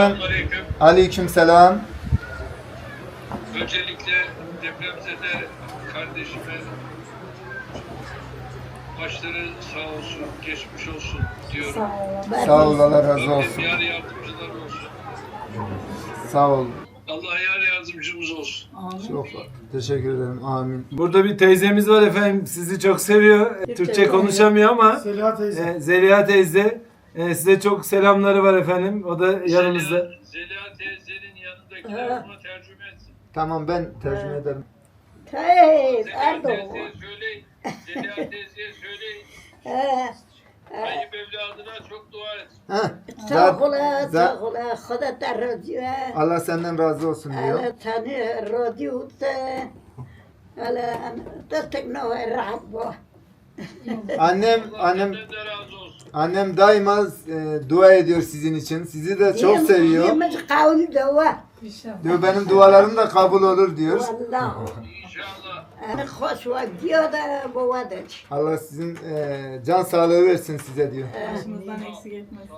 Aleyküm. Aleyküm selam. Öncelikle depremzede kardeşime başları sağ olsun, geçmiş olsun diyorum. Sağ ol Allah razı olsun. yar yardımcılar olsun. Sağ ol. Allah yar yardımcımız olsun. Çok teşekkür ederim. Amin. Burada bir teyzemiz var efendim. Sizi çok seviyor. Türkçe konuşamıyor ama Zeliha teyze. e, Zeliha teyze e, size çok selamları var efendim. O da yanımızda. Zeliha, teyzenin yanındakiler ona tercüme etsin. Tamam ben tercüme ederim. Hey, Zeliha pardon. teyzeye söyleyin. Zeliha teyzeye söyleyin. He, Tayyip evladına çok dua et. Heh. Sağ Zat- ola, zat- sağ ola. Khuda da razı Allah senden razı olsun diyor. Ala tani razı olsa. Ala tasdik ne rahat bu. Annem annem senden de. Annem daima e, dua ediyor sizin için. Sizi de çok seviyor. Diyemiz kavul dua. Diyor benim dualarım da kabul olur diyor. Vallahi. İnşallah. Ana hoş ve diyor da bu vadet. Allah sizin e, can sağlığı versin size diyor. Başımızdan eksik etmesin.